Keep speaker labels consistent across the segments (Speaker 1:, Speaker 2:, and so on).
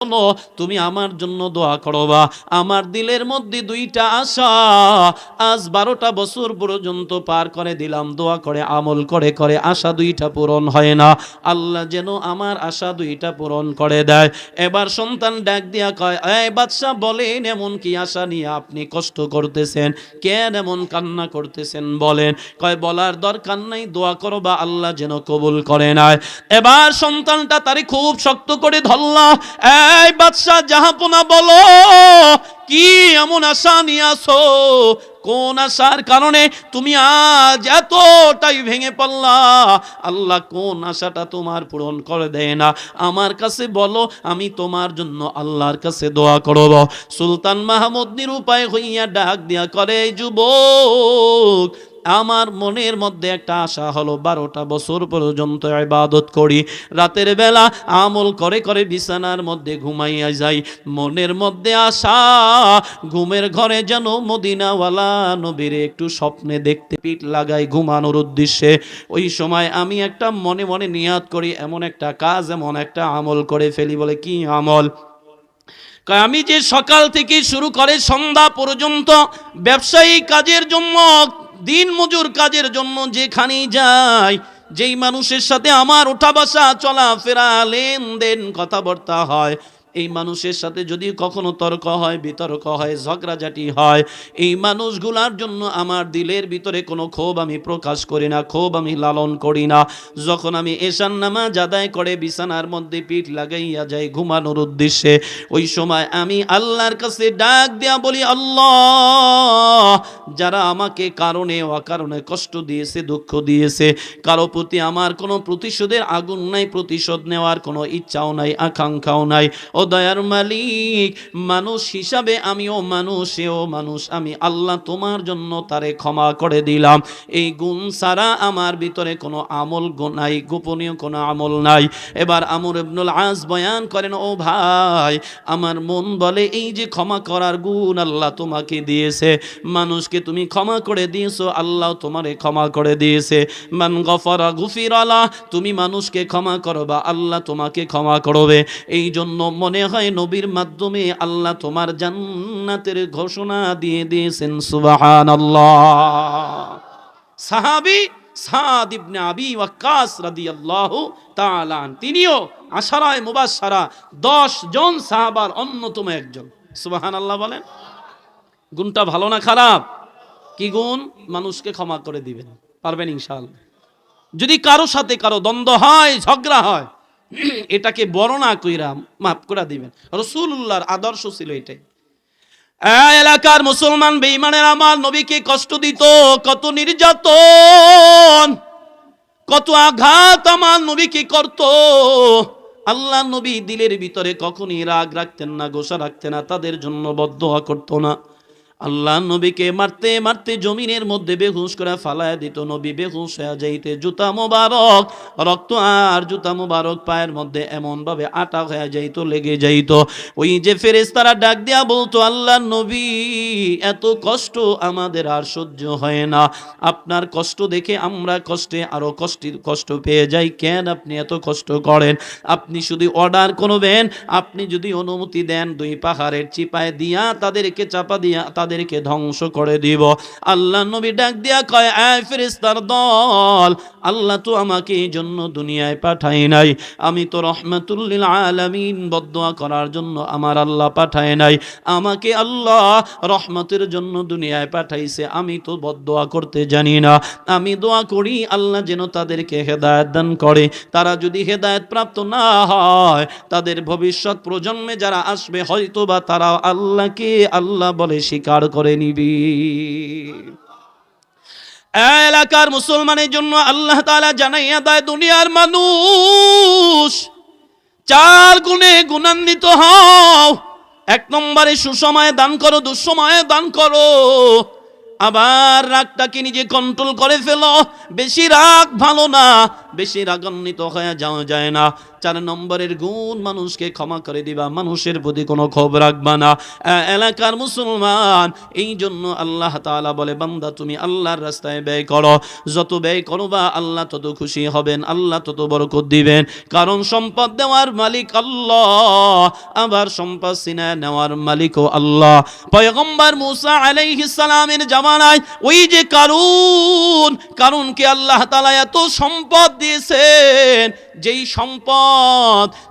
Speaker 1: শোনো, তুমি আমার জন্য দোয়া করবা আমার দিলের মধ্যে দুইটা আশা। আজ বারোটা বছর পর্যন্ত পার করে দিলাম দোয়া করে আমল করে করে আশা দুইটা পূরণ হয় না। আল্লাহ যেন আমার আশা দুইটা পূরণ করে দেয়। এবার সন্তান ডাক দিয়া কয় এই বাদশাহ বলেন এমন কি আশা নিয়ে আপনি কষ্ট করতেছেন? কেন এমন কান্না করতেছেন? বলেন। কয় বলার দরকার নাই দোয়া করো বা আল্লাহ যেন কবুল করে নেয়। এবার সন্তানটা তারে খুব শক্ত করে ধরলা। এই বাদশাহ, জাহাপনা বলো, কি এমন আশা নিয়ে আসো কোন আশার কারণে তুমি আজ এতটাই ভেঙে পড়লা? আল্লাহ কোন আশাটা তোমার পূরণ করে দেয় না। আমার কাছে বলো, আমি তোমার জন্য আল্লাহর কাছে দোয়া করব। সুলতান মাহমুদ নিরুপায় হইয়া ডাক দিয়া করে "এই যুবক আমার মনের মধ্যে একটা আশা হলো, বারোটা বছর পর্যন্ত ইবাদত করি। রাতের বেলা আমল করে করে বিছানার মধ্যে ঘুমাইয়া যাই। মনের মধ্যে আশা, ঘুমের ঘরে যেন মদিনাওয়ালা নবীর একটু স্বপ্নে দেখতে পিঠ লাগাই ঘুমানোর উদ্দেশ্যে। ওই সময় আমি একটা মনে মনে নিয়াত করি, এমন একটা কাজ, এমন একটা আমল করে ফেলি বলে, কি আমল? আমি যে সকাল থেকে শুরু করে সন্ধ্যা পর্যন্ত ব্যবসায়ী কাজের জন্য দিন মজুর কাজের জন্য যেখানেই যাই, যেই মানুষের সাথে আমার ওঠা বসা চলাফেরা, লেনদেন, কথাবার্তা হয় এই মানুষের সাথে যদি কখনো তর্ক হয়, বিতর্ক হয়, ঝগড়াঝাটি হয়, এই মানুষগুলার জন্য আমার দিলের ভিতরে কোনো ক্ষোভ আমি প্রকাশ করি না, ক্ষোভ আমি লালন করি না। যখন আমি এশান নামাজ আদায় করে বিছানার মধ্যে পিঠ লাগাইয়া যাই ঘুমানোর উদ্দেশ্যে, ওই সময় আমি আল্লাহর কাছে ডাক দেয়া বলি, আল্লাহ! যারা আমাকে কারণে, অকারণে কষ্ট দিয়েছে, দুঃখ দিয়েছে, কারও প্রতি আমার কোনো প্রতিশোধের আগুন নাই, প্রতিশোধ নেওয়ার কোনো ইচ্ছাও নাই, আকাঙ্ক্ষাও নাই। দয়ার মালিক, মানুষ হিসাবে আমিও মানুষ সেও মানুষ, আমি আল্লাহ তোমার জন্য তারে ক্ষমা করে দিলাম। এই গুণ ছাড়া আমার ভিতরে কোনো আমল নাই, গোপনীয় কোনো আমল নাই। এবার আমর ইবনুল আজ বয়ান করেন, ও ভাই, আমার মন বলে এই যে ক্ষমা করার গুণ আল্লাহ তোমাকে দিয়েছে। মানুষকে তুমি ক্ষমা করে দিয়েছ, আল্লাহ তোমারে ক্ষমা করে দিয়েছে। মান গফরা গুফিরালা, তুমি মানুষকে ক্ষমা করবা আল্লাহ তোমাকে ক্ষমা করবে। এই জন্য মনে হয় নবীর মাধ্যমে আল্লাহ তোমার জান্নাতের ঘোষণা দিয়ে দিয়েছেন, সুবহানাল্লাহ। সাহাবী সাদ ইবনে আবি ওয়াক্কাস রাদিয়াল্লাহু তাআলা তিনিও আশারায় মুবাশশারা 10 জন সাহাবার অন্যতম একজন। সুবহানাল্লাহ বলেন, গুণটা ভালো না খারাপ? কি গুণ? মানুষকে ক্ষমা করে দিবেন, পারবেন ইনশাআল্লাহ। যদি কারও সাথে কারও দ্বন্দ্ব হয়, ঝগড়া হয় এটাকে বর্ণনা কইরা মাফ করে দিবেন। রসুল্লাহর আদর্শ ছিল এটাই। এলাকার মুসলমান বেঈমানের আমার নবীকে কষ্ট দিত, কত নির্যাতন, কত আঘাত আমার নবীকে করত। আল্লাহ নবী দিলের ভিতরে কখনই রাগ রাখতেন না, গোসা রাখতেন না, তাদের জন্য বদোয়া করতো না। আল্লাহ নবীকে মারতে মারতে জমিনের মধ্যে বেহুশ করে ফালায় দিত। নবী বেহুশ হয়ে যাইতে জুতা মোবারক, রক্ত আর জুতা মোবারক পায়ের মধ্যে এমন ভাবে আটা হয়ে যাইত, লেগে যাইত। ওই যে ফেরেশতারা ডাক দিয়া বলতো, আল্লাহ নবী, এত কষ্ট আমাদের আর সহ্য হয় না। আপনার কষ্ট দেখে আমরা কষ্টে, আরও কষ্টের কষ্ট পেয়ে যাই। কেন আপনি এত কষ্ট করেন? আপনি শুধু অর্ডার করবেন, আপনি যদি অনুমতি দেন, দুই পাহাড়ের চিপায় দিয়া তাদেরকে চাপা দিয়া তাদেরকে ধ্বংস করে দিব। আল্লাহ নবী ডাক দিয়া কয়, আয় ফেরেশতার দল, আল্লাহ তো আমাকে এই জন্য দুনিয়ায় পাঠায় নাই। আমি তো রহমাতুল্লিল আলামিন বদোয়া করার জন্য আমার আল্লাহ পাঠায় নাই। আমাকে আল্লাহ রহমতের জন্য দুনিয়ায় পাঠাইছে, আমি তো বদোয়া করতে জানি না। আমি দোয়া করি, আল্লাহ যেন তাদেরকে হেদায়ত দান করে। তারা যদি হেদায়ত প্রাপ্ত না হয়, তাদের ভবিষ্যৎ প্রজন্মে যারা আসবে হয়তো বা তারা আল্লাহকে আল্লাহ বলে স্বীকার করে নিবি। এলাকার মুসলমানের জন্য আল্লাহ তাআলা জানাইয়া দেয়, দুনিয়ার মানুষ, চার গুণে গুণান্বিত হও। এক নম্বরে সুসময়ে দান করো, দুঃসময়ে দান করো। আবার রাগটাকে নিজে কন্ট্রোল করে ফেলো। বেশি রাগ ভালো না, বেশি রাগান্বিত হয়ে যাওয়া যায় না। চার নম্বরের গুণ মানুষকে ক্ষমা করে দিবা, মানুষের প্রতি কোনো ক্ষোভ রাখবা না। এলাকার মুসলমান, এই জন্য আল্লাহ তাআলা বলে, বান্দা, তুমি আল্লাহর রাস্তায় ব্যয় করো। যত ব্যয় করবা, আল্লাহ তত খুশি হবেন, আল্লাহ তত বরকত দিবেন। কারণ সম্পদ দেওয়ার মালিক আল্লাহ, আবার সম্পদ সিনায় নেওয়ার মালিকও আল্লাহ। পয়গম্বর মুসা আলাইহিস সালামের জামানায় ওই যে কারুন, কারুনকে আল্লাহ তাআলা এত সম্পদ দিয়েছেন, যেই সম্পদ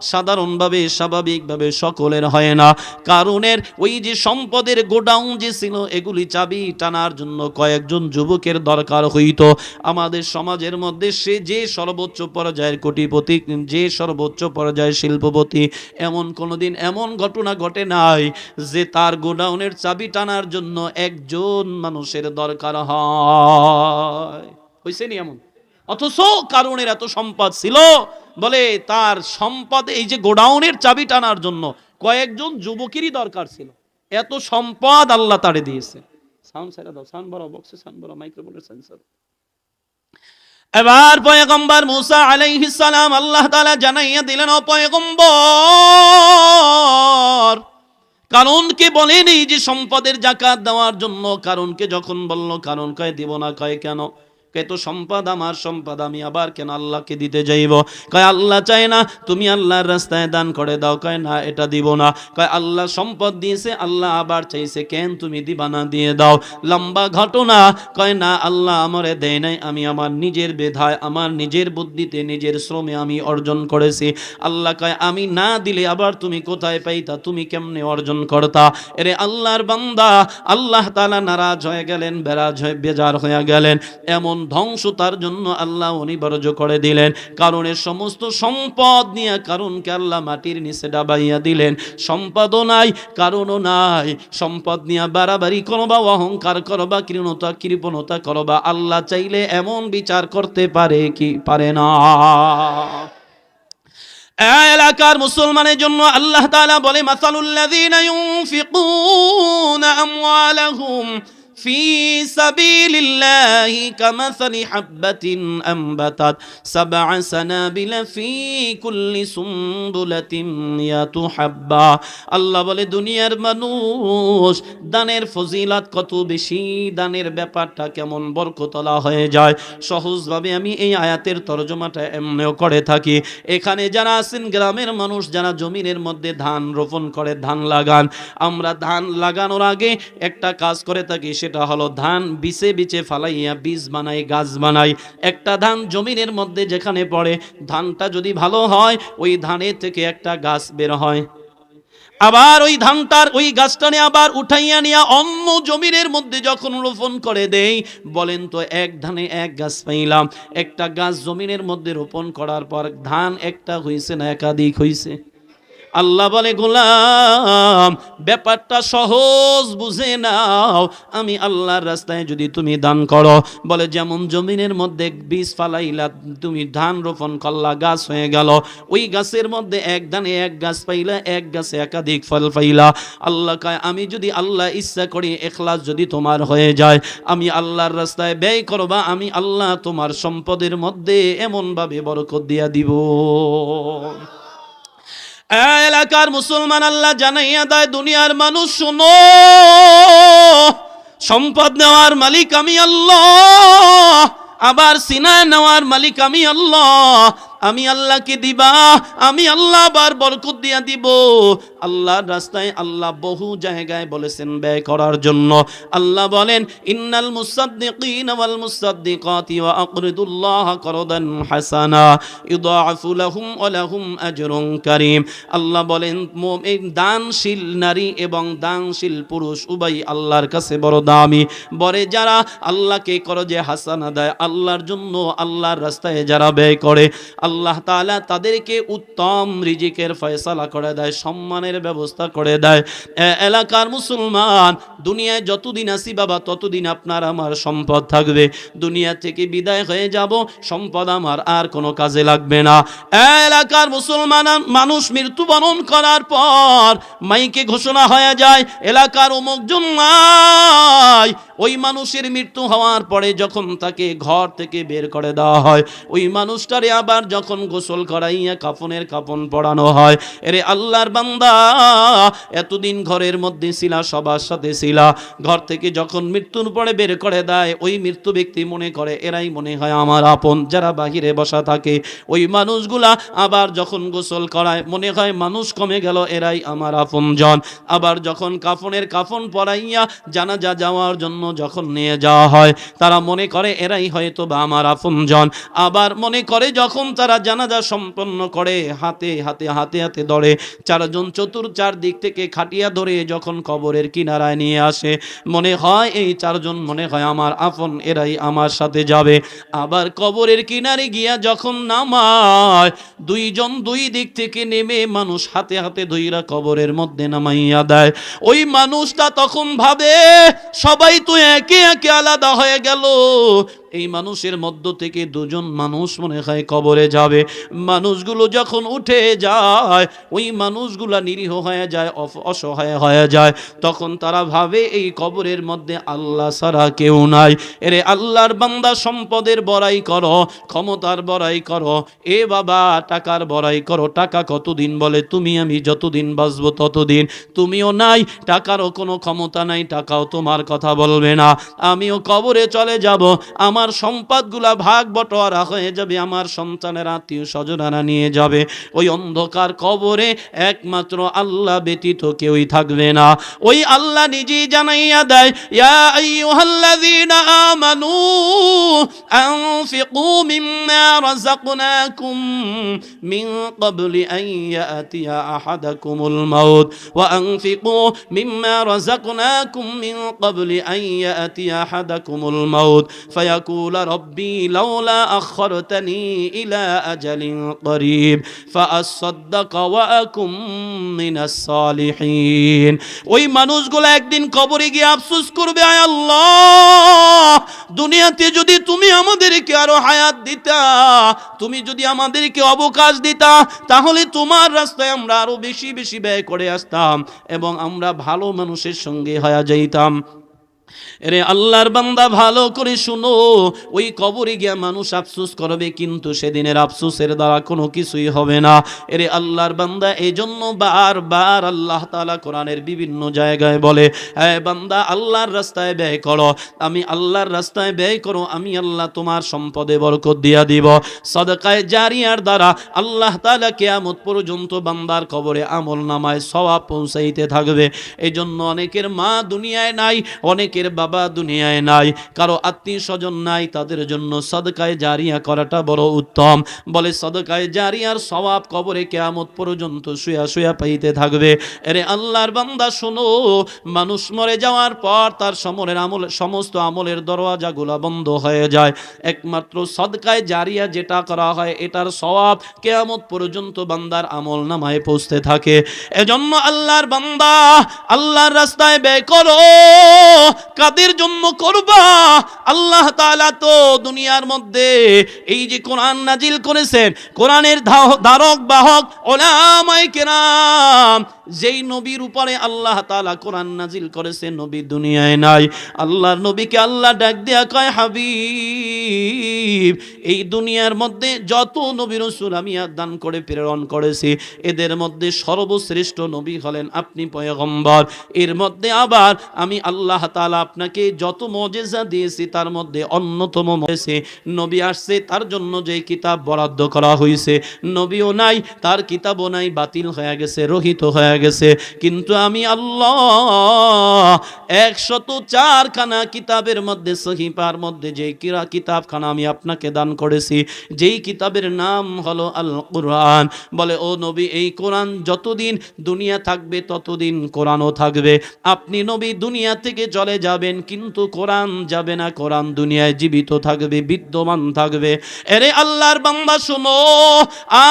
Speaker 1: সাধারণভাবে, স্বাভাবিকভাবে সকলের হয় না। কারণের ওই যে সম্পদের গোডাউন যে ছিল, এগুলি চাবি টানার জন্য কয়েকজন যুবকের দরকার হইতো। আমাদের সমাজের মধ্যে সে যে সর্বোচ্চ পর্যায়ের কোটিপতি, যে সর্বোচ্চ পর্যায়ের শিল্পপতি, এমন কোনোদিন এমন ঘটনা ঘটে নাই যে তার গোডাউনের চাবি টানার জন্য একজন মানুষের দরকার হয়। হয়েছে নি এমন? অথচ কারণের এত সম্পদ ছিল। বলে তার সম্পদ এই যে গোডাউনের চাবি টানার জন্য কয়েকজন যুবকেরই দরকার ছিল। এত সম্পদ আল্লাহ তাড়ে দিয়েছে। সাউন্ড ছেড়ে দাও, সাউন্ড বড় বক্সে সাউন্ড বড় মাইক্রোফোনের সেন্সর এবার পয়গম্বর মুসা আলাইহিস সালাম আল্লাহ তাআলা জানাইয়া দিলেন, ও পয়গম্বর, কারণকে বলেন এই যে সম্পদের জাকাত দেওয়ার জন্য, কারণকে যখন বলল, কারণ কয় দিব না, কয় কেন? কয় তো সম্পদ, আমার সম্পদ, আমি আবার কেন আল্লাহকে দিতে যাইব? কয়, আল্লাহ চায় না, তুমি আল্লাহর রাস্তায় দান করে দাও। কয়, না, এটা দিব না। কয়, আল্লাহ সম্পদ দিয়েছে, আল্লাহ আবার চাইছে, কেন তুমি দিবা না দিয়ে দাও? লম্বা ঘটনা। কয়, না, আল্লাহ আমারে দেয় নাই, আমি আমার নিজের বেধায়, আমার নিজের বুদ্ধিতে, নিজের শ্রমে আমি অর্জন করেছি। আল্লাহ কয়, আমি না দিলে আবার তুমি কোথায় পাইতা, তুমি কেমনে অর্জন করতা? এরে আল্লাহর বান্দা, আল্লাহ তালা নারাজ হয়ে গেলেন, বেরাজ হয়ে, বেজার হয়ে গেলেন। এমন ধ্বংস তার জন্য আল্লাহ অনিবার্য করে দিলেন। কারণের সমস্ত সম্পদ নিয়ে কারণকে আল্লাহ মাটির নিচে ডাবাইয়া দিলেন। সম্পদও নাই, কারণও নাই। সম্পদ নিয়ে বাড়াবাড়ি করো বা অহংকার করো বা কৃণতা, কৃপণতা করো বা আল্লাহ চাইলে এমন বিচার করতে পারে কি পারে না। এলাকার মুসলমানের জন্য আল্লাহ তাআলা বলে, মাসালুল্লাযীনা ইউনফিকুনা আমওয়ালাহুম في سبيل الله كمثل حبة أنبتت سبع سنابل في كل سنبلة مئة حبة আল্লাহ বলে দুনিয়ার মানুষ দানের ফজিলাত কত বেশি দানের ব্যাপারটা কেমন বরকতলা হয়ে যায় সহজভাবে আমি এই আয়াতের তর্জমাটা এমনিও করে থাকি এখানে যারা আছেন গ্রামের মানুষ যারা জমিনের মধ্যে ধান রোপণ করে ধান লাগান আমরা ধান লাগানোর আগে একটা কাজ করে থাকি সেটা হলো ধান বিছে বিছে ফালাইয়া বীজ বানাই, গাছ বানাই। একটা ধান জমিনের মধ্যে যেখানে পড়ে, ধানটা যদি ভালো হয়, ওই ধানের থেকে একটা গাছ বের হয়। আবার ওই ধানটার ওই গাছটানে আবার উঠাইয়া নিয়া অন্য জমিনের মধ্যে যখন রোপণ করে দেই, বলেন তো এক ধানে এক গাছ পাইলাম। একটা গাছ জমিনের মধ্যে রোপণ করার পর ধান একটা হইছে না একাধিক হইছে? আল্লাহ বলে, গোলাম, ব্যাপারটা সহজ, বুঝে নাও। আমি আল্লাহর রাস্তায় যদি তুমি দান করো, বলে, যেমন জমিনের মধ্যে বীজ ফালাইলা, তুমি ধান রোপণ করলা, গাছ হয়ে গেল। ওই গাছের মধ্যে এক ধানে এক গাছ পাইলা, এক গাছে একাধিক ফল পাইলা। আল্লাহ কয়, আমি যদি আল্লাহ ইচ্ছা করি, এখলাস যদি তোমার হয়ে যায়, আমি আল্লাহর রাস্তায় ব্যয় করবা, আমি আল্লাহ তোমার সম্পদের মধ্যে এমনভাবে বরকত দিয়া দিব। এলাকার মুসলমান আল্লাহ জানাইয়া দেয়, দুনিয়ার মানুষ শুনো, সম্পদ নেওয়ার মালিক আমি আল্লাহ, আবার সিনায় নেওয়ার মালিক আমি আল্লাহ, আমি আল্লাহকে দিবা, আমি আল্লাহ আবার বরকত দিয়া দিব। আল্লাহর রাস্তায় আল্লাহ বহু জায়গায় বলেছেন ব্যয় করার জন্য। আল্লাহ বলেন, ইন্নাল মুসাদ্দিকিন ওয়াল মুসাদ্দিকাতি ওয়া আকরিদুল্লাহ করদান হাসানা, ইউদাআফু লাহুম ওয়া লাহুম আজরুন কারীম। আল্লাহ বলেন, মুমিন দানশীল নারী এবং দানশীল পুরুষ উভয় আল্লাহর কাছে বড় দামি। বরে যারা আল্লাহকে করজে হাসানা দেয়, আল্লাহর জন্য আল্লাহর রাস্তায় যারা ব্যয় করে, আল্লাহ তাআলা তাদেরকে উত্তম রিজিকের ফয়সালা করে দেয়, সম্মানের ব্যবস্থা করে দেয়। এলাকার মুসলমান, দুনিয়ায় যতদিন আসি বাবা, ততদিন আপনার আমার সম্পদ থাকবে। দুনিয়া থেকে বিদায় হয়ে যাব, সম্পদ আমার আর কোনো কাজে লাগবে না। এলাকার মুসলমান, মানুষ মৃত্যুবরণ করার পর মাইকে ঘোষণা হয়ে যায়, এলাকার অমুক জন্মায় ওই মানুষের মৃত্যু হওয়ার পরে যখন তাকে ঘর থেকে বের করে দেওয়া হয়, ওই মানুষটারে আবার যখন গোসল করাইয়া কাফনের কাফন পড়ানো হয় এরে আল্লাহর বান্দা, এতদিন ঘরের মধ্যে ছিলা, সবার সাথে ছিলা। ঘর থেকে যখন মৃত্যুর পরে বের করে দেয়, ওই মৃত্যু ব্যক্তি মনে করে, এরাই মনে হয় আমার আপন। যারা বাহিরে বসা থাকে, ওই মানুষগুলা আবার যখন গোসল করায়, মনে হয় মানুষ কমে গেল, এরাই আমার আপন জন আবার যখন কাফনের কাফন পরাইয়া জানাজা যাওয়ার জন্য যখন নিয়ে যাওয়া হয়, তারা মনে করে, এরাই হয়তো বা আমার আপন জন আবার মনে করে, যখন তারা জানাজা সম্পন্ন করে, হাতে হাতে হাতে হাতে ধরে চারজন চতুর চার দিক থেকে খাটিয়া ধরে যখন কবরের কিনারায় নিয়ে আসে, মনে হয় এই চারজন, মনে হয় আমার আপন, এরাই আমার সাথে যাবে। আবার কবরের কিনারে গিয়া যখন নামায়, দুইজন দুই দিক থেকে নেমে মানুষ হাতে হাতে ধইরা কবরের মধ্যে নামাইয়া দেয়। ওই মানুষটা তখন ভাবে, সবাই তো একে একে আলাদা হয়ে গেল। এই মানুষের মধ্য থেকে দুজন মানুষ মনে হয় কবরে যাবে। মানুষগুলো যখন উঠে যায়, ওই মানুষগুলা নিরীহ হয়ে যায় অসহায় হয়ে যায়। তখন তারা ভাবে, এই কবরের মধ্যে আল্লাহ ছাড়া কেউ নাই। এরে আল্লাহর বান্দা, সম্পদের বড়াই করো, ক্ষমতার বড়াই করো। এ বাবা, টাকার বড়াই করো। টাকা কতদিন বলে? তুমি আমি যতদিন বাঁচব ততদিন। তুমিও নাই, টাকারও কোনো ক্ষমতা নাই, টাকাও তোমার কথা বলবে না। আমিও কবরে চলে যাব। আমার সম্পদগুলা ভাগ বটোয়ারা হয়ে যাবে, আমার সন্তানের আত্মীয় স্বজনারা নিয়ে যাবে। ওই অন্ধকার কবরে একমাত্র আল্লাহ ব্যতীত কেউই থাকবে না। ওই আল্লাহ নিজেই জানাইয়া দেয়, ইয়া আইয়ুহাল্লাযীনা আমানু আনফিকু মিম্মা রাযাকনাকুম মিন ক্বাবলি আন ইয়াতিয়া আহাদাকুমুল মাউত ওয়া আনফিকু মিম্মা রাযাকনাকুম মিন ক্বাবলি আন ইয়াতিয়া আহাদাকুমুল মাউত فيقول ربي لولا أخرتني إلى أجل قريب فأصدق وأكن من الصالحين ওই মানুষগুলো একদিন কবরে গিয়ে আফসোস করবে আয় আল্লাহ দুনিয়াতে যদি তুমি আমাদেরকে আরও হায়াত দিতা। তুমি যদি আমাদেরকে অবকাশ দিতা, তাহলে তোমার রাস্তায় আমরা আরও বেশি বেশি ব্যয় করে আসতাম এবং আমরা ভালো মানুষের সঙ্গে হয়ে যাইতাম। এরে আল্লাহর বান্দা ভালো করে শুনো, ওই কবরে গিয়া মানুষ আফসোস করবে, কিন্তু সেদিনের আফসোসের দ্বারা কোনো কিছুই হবে না। এরে আল্লাহর বান্দা এই জন্য বারবার আল্লাহ তাআলা কোরআনের বিভিন্ন জায়গায় বলে হ্যাঁ বান্দা, আল্লাহর রাস্তায় ব্যয় করো। আমি আল্লাহর রাস্তায় ব্যয় করো, আমি আল্লাহ তোমার সম্পদে বরকত দিয়া দিব। সদকায় জারিয়ার দ্বারা আল্লাহ তাআলা কিয়ামত পর্যন্ত বান্দার কবরে আমল নামায় সওয়াব পৌঁছাইতে থাকবে। এই জন্য অনেকের মা দুনিয়ায় নাই অনেকের বাবা দুনিয়ায় নাই, কারও আত্মীয় স্বজন নাই, তাদের জন্য সদকায় জারিয়া করাটা বড় উত্তম। বলে সদকায় জারিয়ার সওয়াব কবরে কেয়ামত পর্যন্ত শুয়া শুয়া পাইতে থাকবে। এরে আল্লাহর বান্দা শোনো, মানুষ মরে যাওয়ার পর তার সমরের আমল, সমস্ত আমলের দরওয়াজাগুলা বন্ধ হয়ে যায়। একমাত্র সদকায় জারিয়া যেটা করা হয়, এটার সওয়াব কেয়ামত পর্যন্ত বান্দার আমল নামায় পৌঁছতে থাকে। এজন্য আল্লাহর বান্দা, আল্লাহর রাস্তায় ব্যয় করো কাদের জন্য করবা? আল্লাহ তালা তো দুনিয়ার মধ্যে এই যে কোরআন নাজিল করেছেন, কোরআনের ধারক, বাহক ওলামাই কেরাম যেই নবীর উপরে আল্লাহ তাআলা কোরআন নাজিল করেছে, নবী দুনিয়ায় নাই। আল্লাহর নবীকে আল্লাহ ডাক দেয়া কয়, হাবিব, এই দুনিয়ার মধ্যে যত নবী রসুল আমি দান করে, প্রেরণ করেছি, এদের মধ্যে সর্বশ্রেষ্ঠ নবী হলেন আপনি পয়গম্বর। এর মধ্যে আবার আমি আল্লাহ তাআলা আপনাকে যত মজেজা দিয়েছি, তার মধ্যে অন্যতম হয়েছে নবী আসছে, তার জন্য যে কিতাব বরাদ্দ করা হয়েছে নবীও নাই, তার কিতাবও নাই, বাতিল হয়ে গেছে, রহিত হয়ে গেছে। কিন্তু আমি আল্লাহ একশত চারখানা কিতাবের মধ্যে সহিপার মধ্যে যে কিরা কিতাবখানা আমি আপনাকে দান করেছি, যেই কিতাবের নাম হলো আল কোরআন বলে, ও নবী, এই কোরআন যতদিন দুনিয়া থাকবে, ততদিন কোরআনও থাকবে। আপনি নবী, দুনিয়া থেকে চলে যাবেন, কিন্তু কোরআন যাবে না, কোরআন দুনিয়ায় জীবিত থাকবে, বিদ্যমান থাকবে। এরে আল্লাহর বান্দা, শোনো,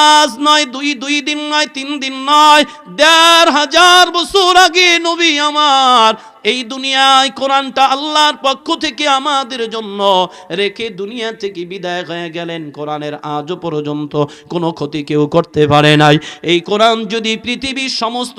Speaker 1: আজ নয়, দুই দুই দিন নয়, তিন দিন নয় দেড় হাজার হাজার বছর আগে নবী আমার এই দুনিয়ায় কোরআনটা আল্লাহর পক্ষ থেকে আমাদের জন্য রেখে দুনিয়া থেকে বিদায় হয়ে গেলেন। কোরআনের আজও পর্যন্ত কোনো ক্ষতি কেউ করতে পারে নাই। এই কোরআন যদি পৃথিবীর সমস্ত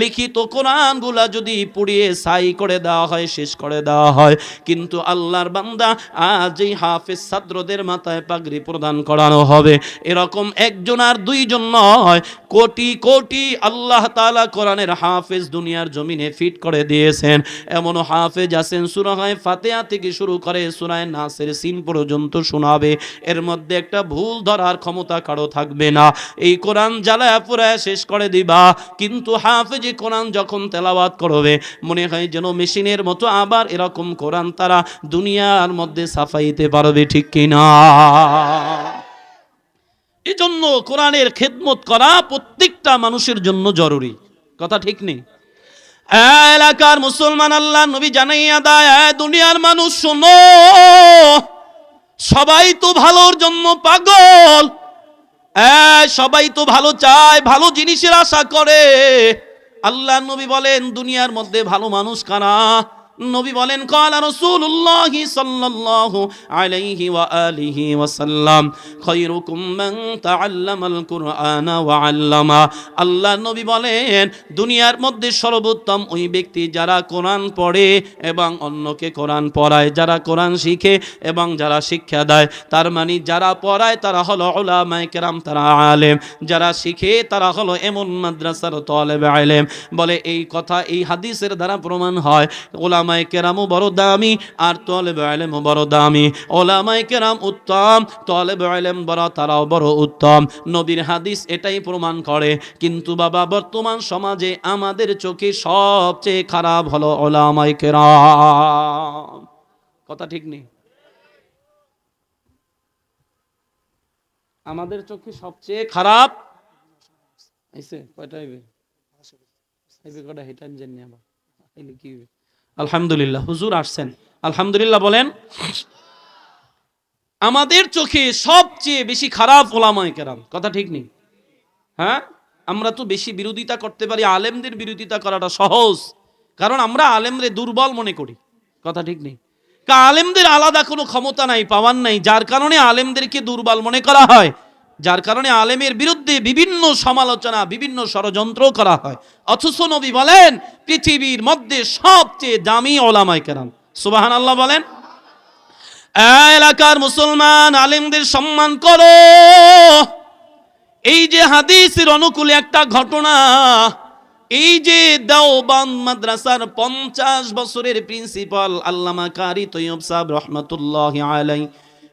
Speaker 1: লিখিত কোরআনগুলা যদি পুড়িয়ে সাই করে দেওয়া হয়, শেষ করে দেওয়া হয়, কিন্তু আল্লাহর বান্দা আজ এই হাফেজ ছাত্রদের মাথায় পাগড়ি প্রদান করানো হবে। এরকম একজন আর দুইজন নয়, কোটি কোটি আল্লাহ তাআলা কোরআনের হাফেজ দুনিয়ার জমিনে ফিট করে দিয়েছেন। এমন হাফেজ আছেন সুরাহায় ফাতেহা থেকে শুরু করে সুরায় নাসের সিন পর্যন্ত শোনাবে। এর মধ্যে একটা ভুল ধরার ক্ষমতা কারও থাকবে না। এই কোরআন জ্বালায় পুরায় শেষ করে দিবা। কিন্তু হাফেজে কোরআন যখন তেলাওয়াত করবে, মনে হয় যেন মেশিনের মতো আবার এরকম কোরআন তারা দুনিয়ার মধ্যে সাফাইতে পারবে, ঠিক কিনা? এজন্য কোরআনের খেদমত করা প্রত্যেকটা মানুষের জন্য জরুরি। কথা ঠিক নেই? এলাকার মুসলমান আল্লাহ নবী জানাইয়া দেয় দুনিয়ার মানুষ, শোনো, সবাই তো ভালোর জন্য পাগল। সবাই তো ভালো চায়, ভালো জিনিসের আশা করে। আল্লাহ নবী বলেন, দুনিয়ার মধ্যে ভালো মানুষ কারা? নবী বলেন, কালা রাসূলুল্লাহ সাল্লাল্লাহু আলাইহি ওয়া আলিহি ওয়া সাল্লাম, খায়রুকুম মান তাআল্লামাল কুরআনা ওয়া আল্লামা। আল্লাহ নবী বলেন, দুনিয়ার মধ্যে সর্বোত্তম ওই ব্যক্তি যারা কোরআন পড়ে এবং অন্যকে কোরআন পড়ায়, যারা কোরআন শিখে এবং যারা শিক্ষা দেয়, তার মানে যারা পড়ায় তারা হলো উলামায়ে কেরাম, তারা আলেম। যারা শিখে তারা হলো এমন মাদ্রাসার তলেবে আলেম। বলে এই কথা এই হাদিসের দ্বারা প্রমাণ হয় ওলামায় কেরামও বড় দামি আর তলেব আলেমও বড় দামি। ওলামায় কেরাম উত্তম, তলেব আলেম বড়, তারাও বড় উত্তম। নবীর হাদিস এটাই প্রমাণ করে। কিন্তু বাবা, বর্তমান সমাজে আমাদের চোখে সবচেয়ে খারাপ হলো ওলামায় কেরাম। কথা ঠিক নেই? আমাদের চোখে সবচেয়ে খারাপ? কয়টা হইবে কয়টা? হেটান জানি আবার? কি আলহামদুলিল্লাহ, হুজুর আসছেন। আলহামদুলিল্লাহ বলেন, আমাদের চোখে সবচেয়ে বেশি খারাপ ওলামায় কেরাম, কথা ঠিক নেই? হ্যাঁ? আমরা তো বেশি বিরোধিতা করতে পারি, আলেমদের বিরোধিতা করাটা সহজ, কারণ আমরা আলেমরে দুর্বল মনে করি, কথা ঠিক নেই? আলেমদের আলাদা কোনো ক্ষমতা নাই, পাওয়ার নাই, যার কারণে আলেমদেরকে দুর্বল মনে করা হয়। যার কারণে আলেমের বিরুদ্ধে বিভিন্ন সমালোচনা, বিভিন্ন ষড়যন্ত্র করা হয়। অথচ নবী বলেন, পৃথিবীর মধ্যে সবচেয়ে দামি ওলামাই কেরাম। সুবাহান আল্লাহ বলেন এলাকার মুসলমান আলেমদের সম্মান করো। এই যে হাদিসের অনুকূলে একটা ঘটনা, এই যে দেওবান মাদ্রাসার পঞ্চাশ বছরের প্রিন্সিপাল আল্লামা কারি তৈয়ব সাহেব রহমতুল্লাহ আলাই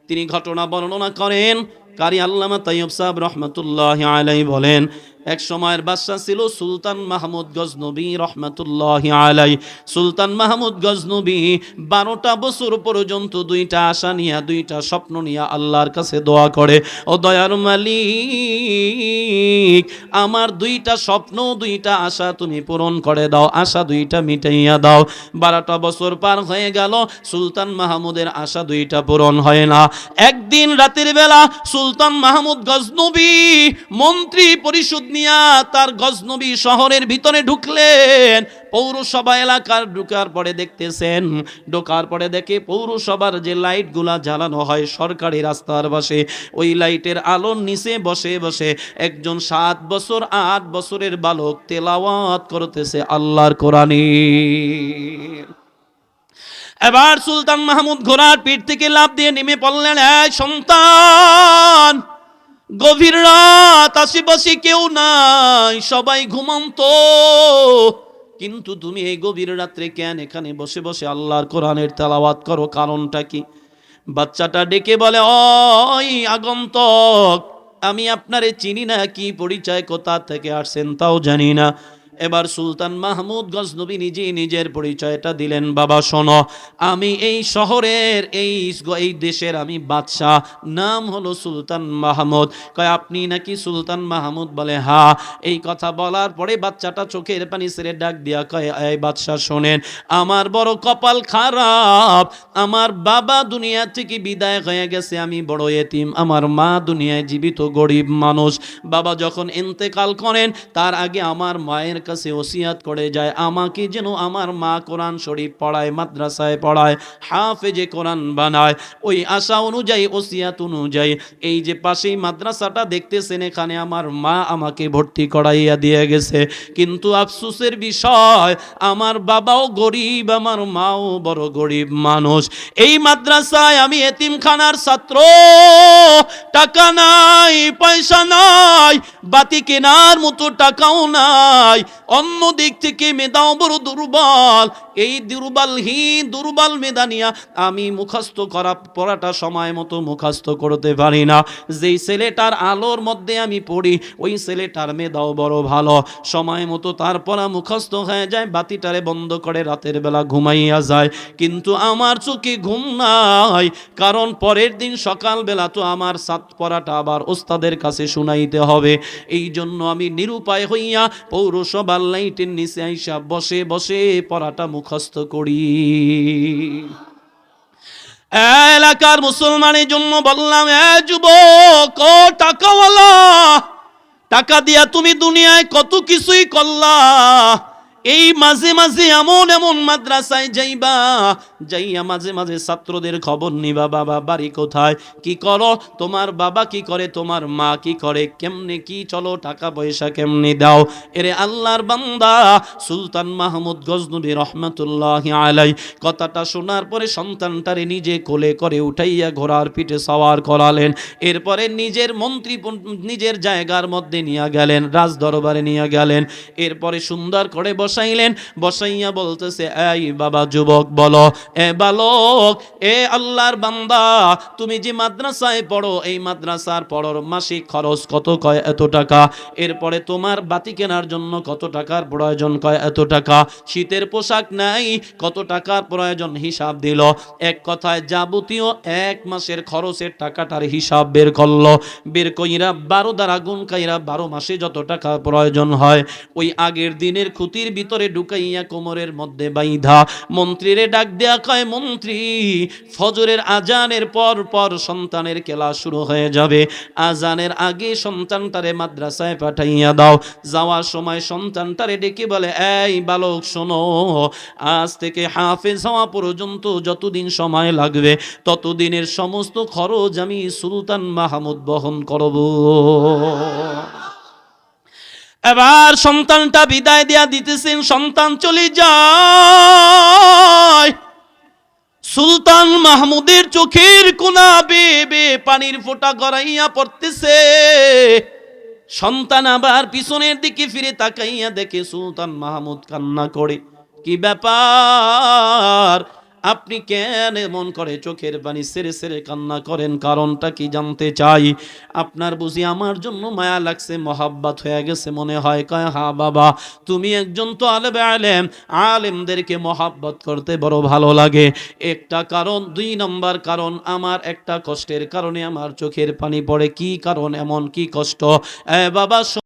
Speaker 1: তিনি ঘটনা বর্ণনা করেন কারি আল্লামা তৈয়ব সাহেব রহমতুল্লাহ আলাই বলেন এক সময়ের বাদশা ছিল সুলতান মাহমুদ গজনবী রহমতুল্লাহ আলাই সুলতান মাহমুদ গজনবী বারোটা বছর পর্যন্ত দুইটা আশা নিয়া, দুইটা স্বপ্ন নিয়া আল্লাহর কাছে দোয়া করে, ও দয়ার মালিক, আমার দুইটা স্বপ্ন, দুইটা আশা তুমি পূরণ করে দাও, আশা দুইটা মিটাইয়া দাও। বারোটা বছর পার হয়ে গেল, সুলতান মাহমুদের আশা দুইটা পূরণ হয় না। একদিন রাতের বেলা সুলতান মাহমুদ গজনবী মন্ত্রী পরিষদ নিয়া তার গজনবী শহরের ভিতরে ঢুকলেন। পৌরসভা এলাকার ঢুকার পরে দেখতেছেন, ঢোকার পরে দেখে পৌরসভার যে লাইটগুলা জ্বালানো হয় সরকারি রাস্তার পাশে, ওই লাইটের আলোর নিচে বসে বসে একজন সাত বছর, আট বছরের বালক তেলাওয়াত করতেছে আল্লাহর কোরআনে। এবার সুলতান মাহমুদ ঘোড়ার পিঠ থেকে লাভ দিয়ে নেমে পড়লেন সন্তান গভীর রাত আশেপাশে কেউ নাই, সবাই ঘুমন্ত। কিন্তু তুমি এই গভীর রাত্রে কেন এখানে বসে বসে আল্লাহর কোরআনের তেলাওয়াত করো? কারণটা কি? বাচ্চাটা ডেকে বলে অই আগন্তক, আমি আপনারে চিনি না, কি পরিচয়, কোথা থেকে আসছেন তাও জানি না। এবার সুলতান মাহমুদ গজনবী নিজে নিজের পরিচয়টা দিলেন, বাবা, শোনো, আমি এই শহরের, এই এই দেশের আমি বাদশাহ, নাম হলো সুলতান মাহমুদ। কয়, আপনি নাকি সুলতান মাহমুদ? বলে, হা। এই কথা বলার পরে বাচ্চাটা চোখের পানি সেরে ডাক দিয়া কয়, এই বাদশাহ, শোনেন, আমার বড় কপাল খারাপ, আমার বাবা দুনিয়া থেকে বিদায় হয়ে গেছে, আমি বড় এতিম, আমার মা দুনিয়ায় জীবিত গরিব মানুষ। বাবা যখন ইন্তেকাল করেন, তার আগে আমার মায়ের কাছে ওসিয়াত করে যায়। আমাকে যেন আমার মা কোরআন শরীফ পড়ায়, মাদ্রাসায় পড়ায়, হাফেজে কোরআন বানায়। ওই আশা অনুযায়ী, ওসিয়াত অনুযায়ী এই যে পাশেই মাদ্রাসাটা দেখতেছেন, এখানে আমার মা আমাকে ভর্তি করাইয়া দিয়ে গেছে। কিন্তু আফসুসের বিষয়, আমার বাবাও গরিব, আমার মাও বড় গরিব মানুষ। এই মাদ্রাসায় আমি এতিমখানার ছাত্র। টাকা নাই, পয়সা নাই, বাতি কেনার মতো টাকাও নাই। অন্য দিক থেকে মেধাও বড় দুর্বল। এই দুর্বলহীন, দুর্বল মেধা নিয়া আমি মুখস্থ করা, পড়াটা সময় মতো মুখস্থ করতে পারি না। যেই ছেলেটার আলোর মধ্যে আমি পড়ি, ওই ছেলেটার মেধাও বড় ভালো। সময় মতো তার পড়া মুখস্থ হয়ে যায়, বাতিটারে বন্ধ করে রাতের বেলা ঘুমাইয়া যায়। কিন্তু আমার চোখে ঘুম নাই, কারণ পরের দিন সকালবেলা তো আমার সাত পড়াটা আবার ওস্তাদের কাছে শুনাইতে হবে। এই জন্য আমি নিরুপায় হইয়া পৌরসভার লাইটের নিচে আইসা বসে বসে পড়াটা মুখস্থ করি। এলাকার মুসলমানের জন্য বললাম, এ যুবক টাকা টাকাওয়ালা, টাকা দিয়া তুমি দুনিয়ায় কত কিছুই করলা। এই মাঝে মাঝে এমন এমন মাদ্রাসায় যাইবা, যাইয়া মাঝে মাঝে ছাত্রদের খবর নিবা, বাবা বাড়ি কোথায়? কি করো? তোমার বাবা কি করে? তোমার মা কি করে? কেমনে কি চলো? টাকা পয়সা কেমনে দাও? এরে আল্লাহর বান্দা, সুলতান মাহমুদ গজনবী রহমতুল্লাহ আলাই কথাটা শোনার পরে সন্তানটারে নিজে কোলে করে উঠাইয়া ঘোড়ার পিঠে সওয়ার করালেন। এরপরে নিজের মন্ত্রী নিজের জায়গার মধ্যে নিয়ে গেলেন রাজ দরবারে নিয়ে গেলেন। এরপরে সুন্দর করে বসাইলেন। বসাইয়া বলতেছে, এই বাবা যুবক, বলো, এ বালক, এ আল্লাহর বান্দা, তুমি যে মাদ্রাসায় পড়ো, এই মাদ্রাসার পড়োর মাসিক খরচ কত কয় এত টাকা? এরপরে তোমার বাতি কেনার জন্য কত টাকার প্রয়োজন কয় এত টাকা? শীতের পোশাক নাই, কত টাকার প্রয়োজন? হিসাব দিল। এক কথায় যাবতীয় এক মাসের খরচের টাকাটার হিসাব বের করল। বের কইরা বারো দ্বারা গুণ কাইরা বারো মাসে যত টাকা প্রয়োজন হয়, ওই আগের দিনের খুঁতির ভিতরে ঢুকাইয়া কোমরের মধ্যে বাইধা মন্ত্রীরে ডাক দেয়া কয়, মন্ত্রী, ফজরের আজানের পর পর সন্তানের খেলা শুরু হয়ে যাবে। আজানের আগে সন্তানটারে মাদ্রাসায় পাঠাইয়া দাও। যাওয়ার সময় সন্তানটারে ডেকে বলে, এই বালক, শোনো, আজ থেকে হাফেজ হওয়া পর্যন্ত যতদিন সময় লাগবে, ততদিনের সমস্ত খরচ আমি সুলতান মাহমুদ বহন করব। এবার সন্তানটা বিদায় দেয়া দিতেছেন, সন্তান চলে যায়। সুলতান মাহমুদের চোখের কোনা বে বে পানির ফোঁটা গড়াইয়া পড়তেছে। সন্তান আবার পিছনের দিকে ফিরে তাকাইয়া দেখে সুলতান মাহমুদ কান্না করে। কি ব্যাপার? আপনি কেন এমন করে চোখের পানি সেরে সেরে কান্না করেন? কারণটা কি জানতে চাই? আপনার বুঝি আমার জন্য মায়া লাগছে, মহাব্বাত হয়ে গেছে মনে হয়। কয়, হা বাবা, তুমি একজন তো আলেম আলেম। আলেমদেরকে মহাব্বত করতে বড় ভালো লাগে। একটা কারণ, দুই নম্বর কারণ, আমার একটা কষ্টের কারণে আমার চোখের পানি পড়ে। কি কারণ, এমন কি কষ্ট? বাবা